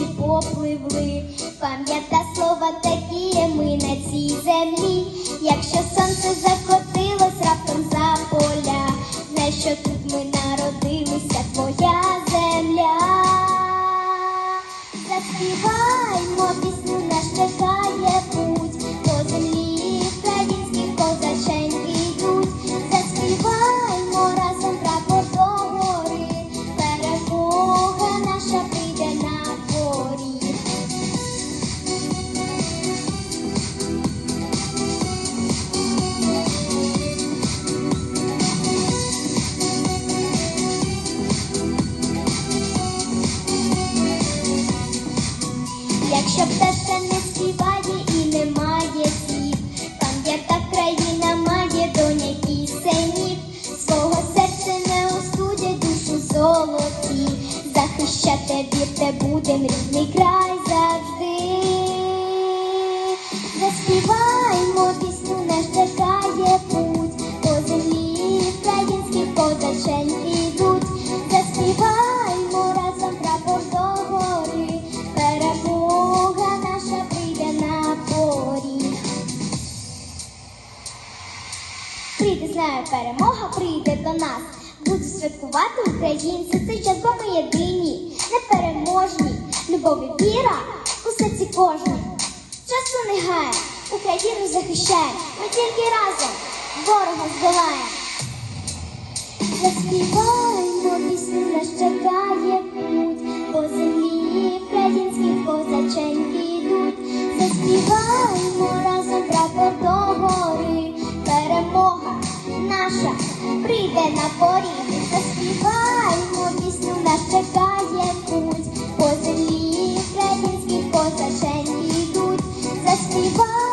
попливли. Пам'ята слова такі ми на цій землі. Якщо сонце закотилось Якщо пташка не співає і немає слів, там як та країна має доня пісенів, свого серця не остудять душу золоті, захищати вірте будем рідний край Прийде, знаю, перемога прийде до нас. Буду святкувати українці цей час, бо ми єдині, непереможні. Любов і віра у серці кожній. Часу не гає, Україну захищає. Ми тільки разом ворога здолаємо. Заспіваємо пісню, наш чекає путь, по землі українських козаченьки йдуть. Заспіваємо прийде на поріг, заспіваємо пісню, нас чекає путь, по землі українські козаченьки йдуть, заспіваємо.